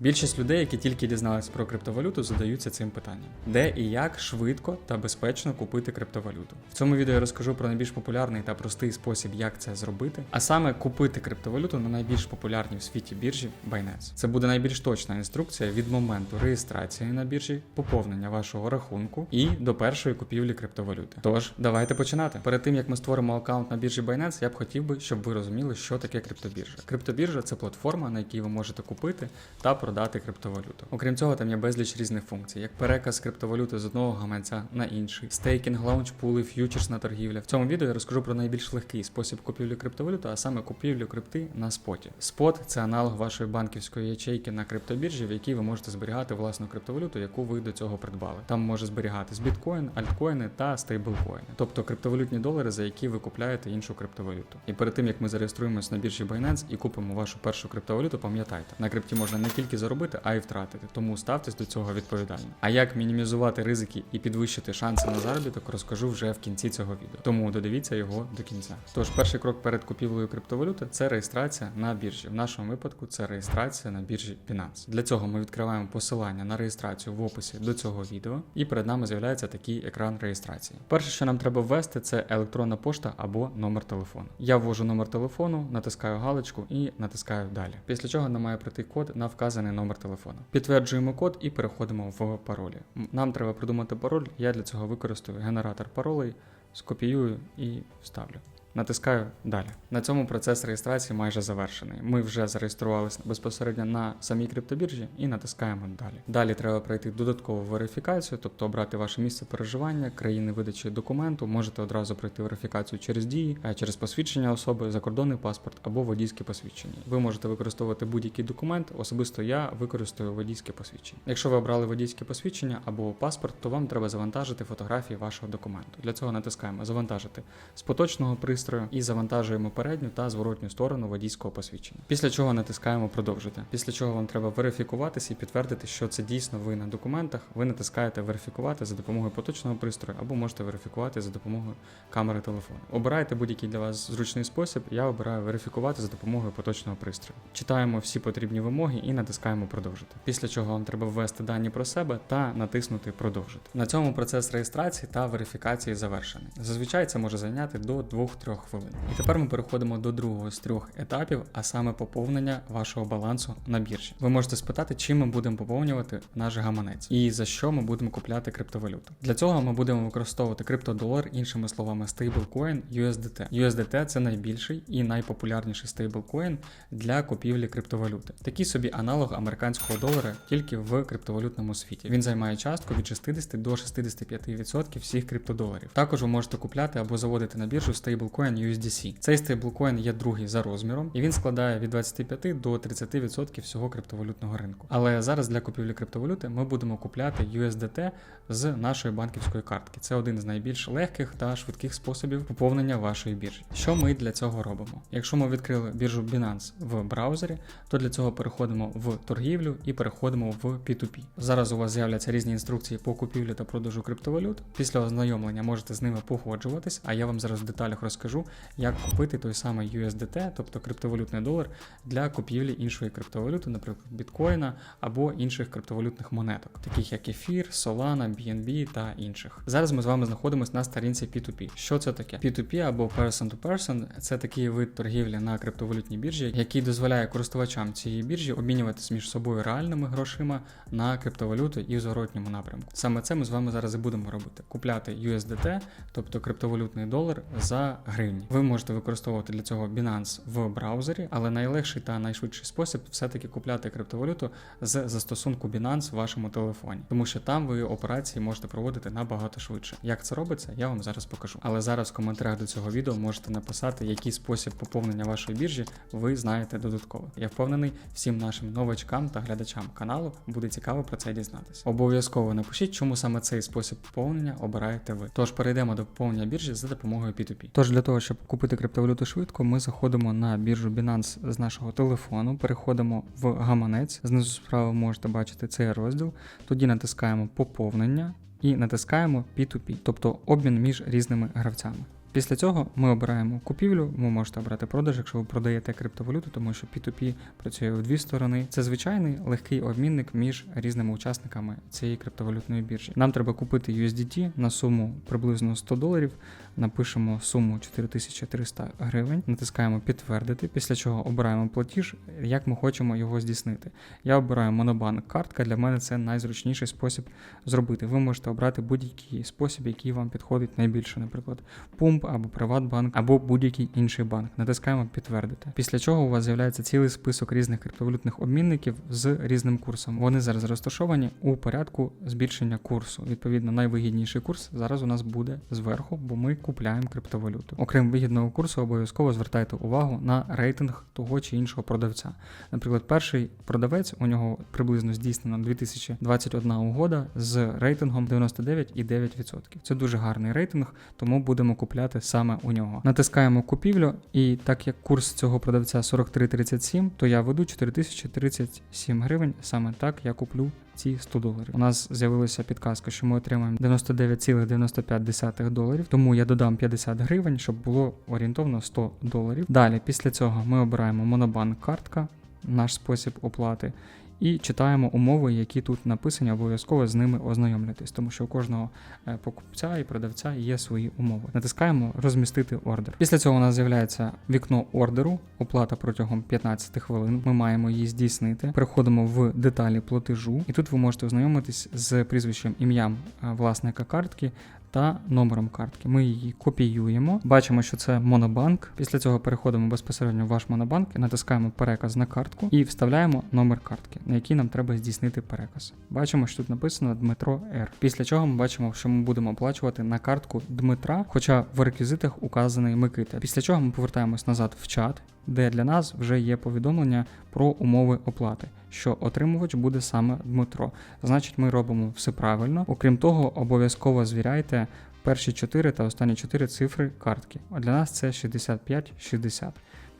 Більшість людей, які тільки дізналися про криптовалюту, задаються цим питанням: де і як швидко та безпечно купити криптовалюту. В цьому відео я розкажу про найбільш популярний та простий спосіб, як це зробити, а саме купити криптовалюту на найбільш популярній в світі біржі Binance. Це буде найбільш точна інструкція від моменту реєстрації на біржі, поповнення вашого рахунку і до першої купівлі криптовалюти. Тож, давайте починати. Перед тим як ми створимо аккаунт на біржі Binance, я б хотів би, щоб ви розуміли, що таке криптобіржа. Криптобіржа це платформа, на якій ви можете купити та продати криптовалюту. Окрім цього, там є безліч різних функцій, як переказ криптовалюти з одного гаманця на інший, стейкінг, лаунчпули, ф'ючерсна торгівля. В цьому відео я розкажу про найбільш легкий спосіб купівлі криптовалюти, а саме купівлю крипти на споті. Спот це аналог вашої банківської ячейки на криптобіржі, в якій ви можете зберігати власну криптовалюту, яку ви до цього придбали. Там може зберігатись біткоін, альткоїни та стейблкоїни, тобто криптовалютні долари, за які ви купляєте іншу криптовалюту. І перед тим як ми зареєструємось на біржі Binance і купимо вашу першу криптовалюту, пам'ятайте, на крипті можна не тільки заробити, а й втратити. Тому ставтесь до цього відповідально. А як мінімізувати ризики і підвищити шанси на заробіток, розкажу вже в кінці цього відео. Тому додивіться його до кінця. Тож, перший крок перед купівлею криптовалюти це реєстрація на біржі. В нашому випадку це реєстрація на біржі Binance. Для цього ми відкриваємо посилання на реєстрацію в описі до цього відео, і перед нами з'являється такий екран реєстрації. Перше, що нам треба ввести, це електронна пошта або номер телефону. Я ввожу номер телефону, натискаю галочку і натискаю далі. Після чого нам має прийти код на вказаний номер телефону. Підтверджуємо код і переходимо в паролі. Нам треба придумати пароль. Я для цього використаю генератор паролей, скопіюю і вставлю. Натискаю далі. На цьому процес реєстрації майже завершений. Ми вже зареєструвалися безпосередньо на самій криптобіржі і натискаємо далі. Далі треба пройти додаткову верифікацію, тобто обрати ваше місце проживання, країни видачі документу. Можете одразу пройти верифікацію через дії, е, через посвідчення особи, закордонний паспорт або водійське посвідчення. Ви можете використовувати будь-який документ. Особисто я використовую водійське посвідчення. Якщо ви обрали водійське посвідчення або паспорт, то вам треба завантажити фотографії вашого документу. Для цього натискаємо завантажити з поточного пристрою і завантажуємо передню та зворотню сторону водійського посвідчення. Після чого натискаємо продовжити. Після чого вам треба верифікуватися і підтвердити, що це дійсно ви на документах. Ви натискаєте верифікувати за допомогою поточного пристрою або можете верифікувати за допомогою камери телефону. Обирайте будь-який для вас зручний спосіб. Я обираю верифікувати за допомогою поточного пристрою. Читаємо всі потрібні вимоги і натискаємо продовжити. Після чого вам треба ввести дані про себе та натиснути продовжити. На цьому процес реєстрації та верифікації завершений. Зазвичай це може зайняти до 2-3 хвилин. І тепер ми переходимо до другого з трьох етапів, а саме поповнення вашого балансу на біржі. Ви можете спитати, чим ми будемо поповнювати наш гаманець і за що ми будемо купляти криптовалюту. Для цього ми будемо використовувати криптодолар, іншими словами, стейблкоін USDT. USDT це найбільший і найпопулярніший стейблкоін для купівлі криптовалюти. Такий собі аналог американського долара, тільки в криптовалютному світі. Він займає частку від 60 до 65% всіх криптодоларів. Також ви можете купляти або заводити на біржу стейблкоін USDC. Цей стейблкоін є другий за розміром, і він складає від 25 до 30% всього криптовалютного ринку. Але зараз для купівлі криптовалюти ми будемо купляти USDT з нашої банківської картки. Це один з найбільш легких та швидких способів поповнення вашої біржі. Що ми для цього робимо? Якщо ми відкрили біржу Binance в браузері, то для цього переходимо в торгівлю і переходимо в P2P. Зараз у вас з'являться різні інструкції по купівлі та продажу криптовалют. Після ознайомлення можете з ними погоджуватись, а я вам зараз в деталях розкажу, як купити той самий USDT, тобто криптовалютний долар, для купівлі іншої криптовалюти, наприклад, біткоїна або інших криптовалютних монеток, таких як Ефір, Solana, BNB та інших. Зараз ми з вами знаходимося на сторінці P2P. Що це таке? P2P або Person to Person – це такий вид торгівлі на криптовалютній біржі, який дозволяє користувачам цієї біржі обмінюватися між собою реальними грошима на криптовалюту і в зворотньому напрямку. Саме це ми з вами зараз і будемо робити: купляти USDT, тобто криптовалютний долар, за гривні. Ви можете використовувати для цього Binance в браузері, але найлегший та найшвидший спосіб все-таки купляти криптовалюту з застосунку Binance в вашому телефоні, тому що там ви операції можете проводити набагато швидше. Як це робиться, я вам зараз покажу. Але зараз в коментарях до цього відео можете написати, який спосіб поповнення вашої біржі ви знаєте додатково. Я впевнений, всім нашим новачкам та глядачам каналу буде цікаво про це дізнатися. Обов'язково напишіть, чому саме цей спосіб поповнення обираєте ви. Тож перейдемо до поповнення біржі за допомогою P2P. Тож для того, щоб купити криптовалюту швидко, ми заходимо на біржу Binance з нашого телефону, переходимо в гаманець. Знизу справа можете бачити цей розділ. Тоді натискаємо поповнення і натискаємо P2P, тобто обмін між різними гравцями. Після цього ми обираємо купівлю. Ви можете обрати продаж, якщо ви продаєте криптовалюту, тому що P2P працює в дві сторони. Це звичайний легкий обмінник між різними учасниками цієї криптовалютної біржі. Нам треба купити USDT на суму приблизно 100 доларів. Напишемо суму 4300 гривень, натискаємо підтвердити, після чого обираємо платіж, як ми хочемо його здійснити. Я обираю монобанк картка. Для мене це найзручніший спосіб зробити. Ви можете обрати будь-який спосіб, який вам підходить найбільше, наприклад, Пумп або Приватбанк, або будь-який інший банк. Натискаємо підтвердити. Після чого у вас з'являється цілий список різних криптовалютних обмінників з різним курсом. Вони зараз розташовані у порядку збільшення курсу. Відповідно, найвигідніший курс зараз у нас буде зверху, бо ми купляємо криптовалюту. Окрім вигідного курсу, обов'язково звертайте увагу на рейтинг того чи іншого продавця. Наприклад, перший продавець у нього приблизно здійснено 2021 угода з рейтингом 99,9%. Це дуже гарний рейтинг, тому будемо купляти саме у нього. Натискаємо купівлю, і так як курс цього продавця 43,37, то я веду 4037 гривень. Саме так я куплю ці 100 доларів. У нас з'явилася підказка, що ми отримаємо 99,95 доларів, тому я додам 50 гривень, щоб було орієнтовно 100 доларів. Далі, після цього ми обираємо монобанк картка, наш спосіб оплати. І читаємо умови, які тут написані, обов'язково з ними ознайомлюйтесь, тому що у кожного е, покупця і продавця є свої умови. Натискаємо розмістити ордер. Після цього у нас з'являється вікно ордеру, оплата протягом 15 хвилин. Ми маємо її здійснити. Переходимо в деталі платежу, і тут ви можете ознайомитись з прізвищем ім'ям е, власника картки. Та номером картки. Ми її копіюємо. Бачимо, що це монобанк. Після цього переходимо безпосередньо в ваш монобанк, натискаємо переказ на картку і вставляємо номер картки, на який нам треба здійснити переказ. Бачимо, що тут написано Дмитро Р. Після чого ми бачимо, що ми будемо оплачувати на картку Дмитра, хоча в реквізитах указаний Микита. Після чого ми повертаємось назад в чат, де для нас вже є повідомлення про умови оплати, що отримувач буде саме Дмитро. Значить, ми робимо все правильно. Окрім того, обов'язково звіряйте перші 4 та останні 4 цифри картки. А для нас це 6560.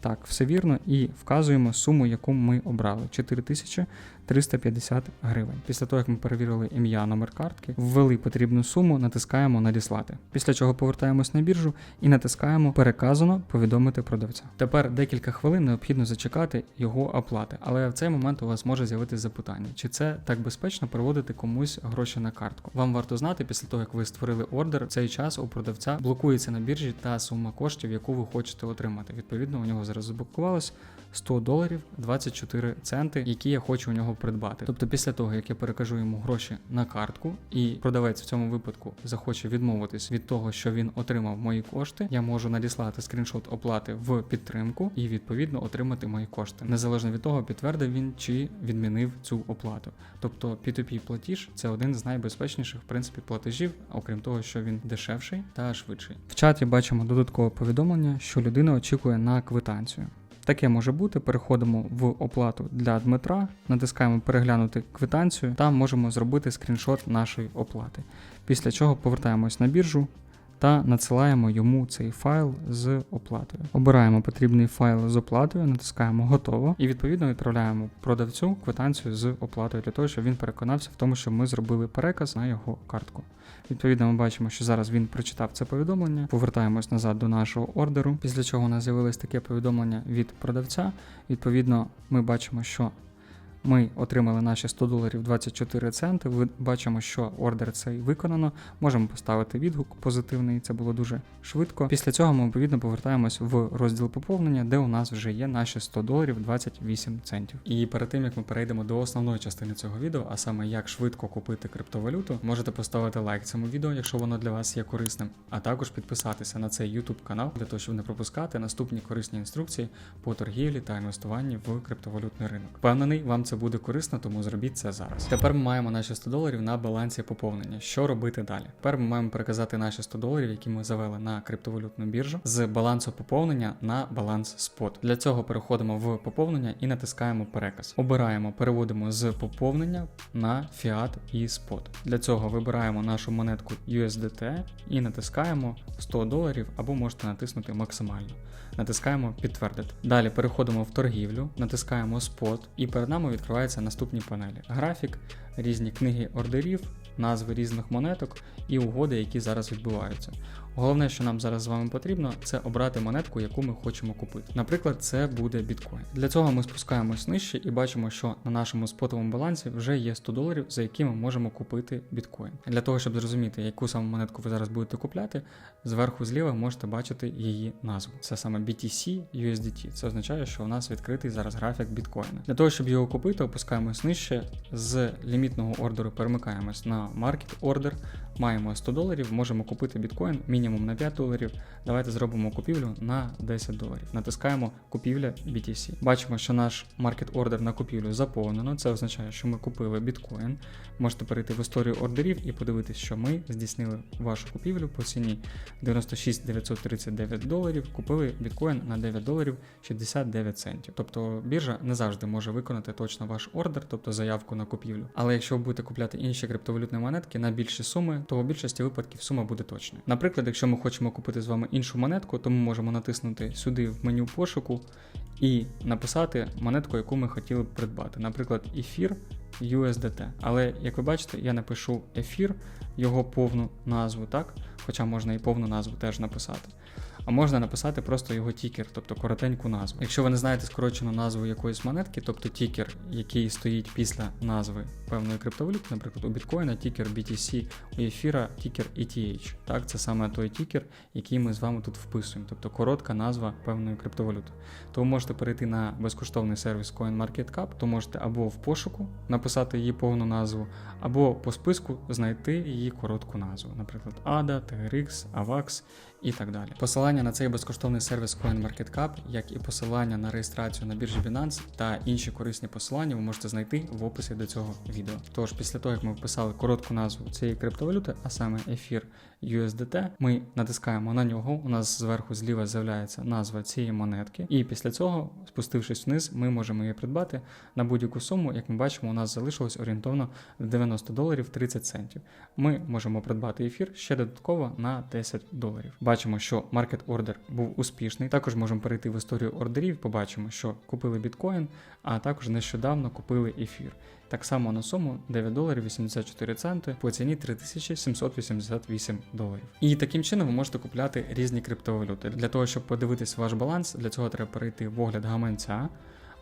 Так, все вірно, і вказуємо суму, яку ми обрали 4350 гривень. Після того, як ми перевірили ім'я, номер картки, ввели потрібну суму, натискаємо надіслати. Після чого повертаємось на біржу і натискаємо переказано повідомити продавця. Тепер декілька хвилин необхідно зачекати його оплати, але в цей момент у вас може з'явитися запитання, чи це так безпечно переводити комусь гроші на картку. Вам варто знати, після того як ви створили ордер, цей час у продавця блокується на біржі та сума коштів, яку ви хочете отримати. Відповідно, у нього зараз заблокувалось 100 доларів 24 центи, які я хочу у нього придбати. Тобто, після того як я перекажу йому гроші на картку, і продавець в цьому випадку захоче відмовитись від того, що він отримав мої кошти, я можу надіслати скріншот оплати в підтримку і відповідно отримати мої кошти, незалежно від того, підтвердив він чи відмінив цю оплату. Тобто P2P платіж це один з найбезпечніших в принципі платежів, окрім того, що він дешевший та швидший. В чаті бачимо додаткове повідомлення, що людина очікує на квитанцію. Таке може бути. Переходимо в оплату для Дмитра, натискаємо переглянути квитанцію та можемо зробити скріншот нашої оплати. Після чого повертаємось на біржу та надсилаємо йому цей файл з оплатою. Обираємо потрібний файл з оплатою, натискаємо готово і відповідно відправляємо продавцю квитанцію з оплатою для того, щоб він переконався в тому, що ми зробили переказ на його картку. Відповідно, ми бачимо, що зараз він прочитав це повідомлення. Повертаємось назад до нашого ордеру. Після чого у нас з'явилось таке повідомлення від продавця. Відповідно, ми бачимо, що ми отримали наші 100 доларів 24 центи. Ви бачимо, що ордер цей виконано. Можемо поставити відгук позитивний, це було дуже швидко. Після цього ми відповідно повертаємось в розділ поповнення, де у нас вже є наші 100 доларів 28 центів. І перед тим як ми перейдемо до основної частини цього відео, а саме як швидко купити криптовалюту, можете поставити лайк цьому відео, якщо воно для вас є корисним, а також підписатися на цей YouTube канал для того, щоб не пропускати наступні корисні інструкції по торгівлі та інвестуванні в криптовалютний ринок. Впевнений, вам це буде корисно, тому зробіть це зараз. Тепер ми маємо наші 100 доларів на балансі поповнення. Що робити далі? Тепер ми маємо переказати наші 100 доларів, які ми завели на криптовалютну біржу, з балансу поповнення на баланс спот. Для цього переходимо в поповнення і натискаємо переказ. Обираємо, переводимо з поповнення на фіат і спот. Для цього вибираємо нашу монетку USDT і натискаємо 100 доларів або можете натиснути максимально. Натискаємо підтвердити. Далі переходимо в торгівлю, натискаємо спот, і перед нами відкриваються наступні панелі: графік, різні книги ордерів, назви різних монеток і угоди, які зараз відбуваються. Головне, що нам зараз з вами потрібно, це обрати монетку, яку ми хочемо купити. Наприклад, це буде біткоін. Для цього ми спускаємось нижче і бачимо, що на нашому спотовому балансі вже є 100 доларів, за які ми можемо купити біткоін. Для того, щоб зрозуміти, яку саме монетку ви зараз будете купляти, зверху зліва можете бачити її назву. Це саме BTC USDT. Це означає, що у нас відкритий зараз графік біткоїна. Для того, щоб його купити, опускаємось нижче. З лімітного ордеру перемикаємось на Market Order. Маємо 100 доларів, можемо купити біткоін мінімум на 5 доларів. Давайте зробимо купівлю на 10 доларів. Натискаємо купівля BTC. Бачимо, що наш Market Order на купівлю заповнено. Це означає, що ми купили біткоін. Можете перейти в історію ордерів і подивитись, що ми здійснили вашу купівлю по ціні 96 939 доларів. Купили біткоін на 9 доларів 69 центів. Тобто біржа не завжди може виконати точно ваш ордер, тобто заявку на купівлю. Але якщо ви будете купляти інші криптовалютні монетки на більші суми, то у більшості випадків сума буде точною. Наприклад, якщо ми хочемо купити з вами іншу монетку, то ми можемо натиснути сюди в меню пошуку і написати монетку, яку ми хотіли б придбати. Наприклад, ефір USDT. Але як ви бачите, я напишу ефір, його повну назву, так? Хоча можна і повну назву теж написати. А можна написати просто його тікер, тобто коротеньку назву. Якщо ви не знаєте скорочену назву якоїсь монетки, тобто тікер, який стоїть після назви певної криптовалюти, наприклад, у біткоїна тікер BTC, у ефіра тікер ETH. Так, це саме той тікер, який ми з вами тут вписуємо, тобто коротка назва певної криптовалюти. То ви можете перейти на безкоштовний сервіс CoinMarketCap, то можете або в пошуку написати її повну назву, або по списку знайти її коротку назву, наприклад, ADA, TRX, AVAX і так далі. Посилання на цей безкоштовний сервіс CoinMarketCap, як і посилання на реєстрацію на біржі Binance та інші корисні посилання, ви можете знайти в описі до цього відео. Тож, після того, як ми вписали коротку назву цієї криптовалюти, а саме ефір USDT, ми натискаємо на нього. У нас зверху зліва з'являється назва цієї монетки, і після цього, спустившись вниз, ми можемо її придбати на будь-яку суму. Як ми бачимо, у нас залишилось орієнтовно 90 доларів 30 центів. Ми можемо придбати ефір ще додатково на 10 доларів. Бачимо, що маркет ордер був успішний. Також можемо перейти в історію ордерів. Побачимо, що купили біткоін, а також нещодавно купили ефір. Так само на суму 9 доларів 84 центи по ціні 3788 доларів. І таким чином ви можете купляти різні криптовалюти. Для того, щоб подивитись ваш баланс, для цього треба перейти в огляд гаманця.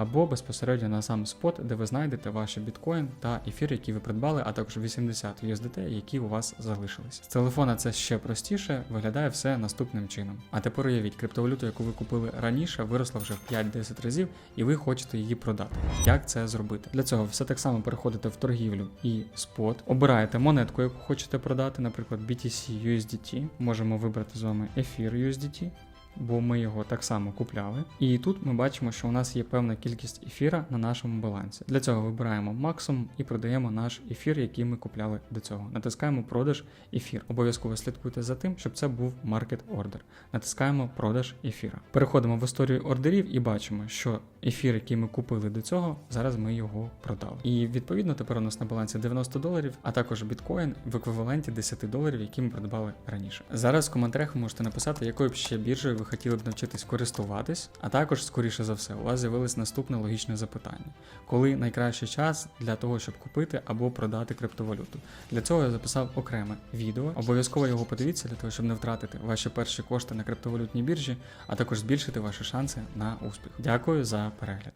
Або безпосередньо на сам спот, де ви знайдете ваші біткоін та ефір, які ви придбали, а також 80 USDT, які у вас залишились. З телефона це ще простіше, виглядає все наступним чином. А тепер уявіть, криптовалюту, яку ви купили раніше, виросла вже в 5-10 разів, і ви хочете її продати. Як це зробити? Для цього все так само переходите в торгівлю і спот, обираєте монетку, яку хочете продати, наприклад, BTC USDT. Можемо вибрати з вами ефір USDT бо ми його так само купляли. І тут ми бачимо, що у нас є певна кількість ефіра на нашому балансі. Для цього вибираємо максимум і продаємо наш ефір, який ми купляли до цього. Натискаємо продаж ефір. Обов'язково слідкуйте за тим, щоб це був маркет ордер. Натискаємо продаж ефіра. Переходимо в історію ордерів і бачимо, що ефір, який ми купили до цього, зараз ми його продали. І відповідно тепер у нас на балансі 90 доларів, а також біткоін в еквіваленті 10 доларів, які ми придбали раніше. Зараз в коментарях ви можете написати, якою б ще біржею ви хотіли б навчитись користуватись, а також, скоріше за все, у вас з'явилось наступне логічне запитання: коли найкращий час для того, щоб купити або продати криптовалюту? Для цього я записав окреме відео. Обов'язково його подивіться для того, щоб не втратити ваші перші кошти на криптовалютній біржі, а також збільшити ваші шанси на успіх. Дякую за перегляд.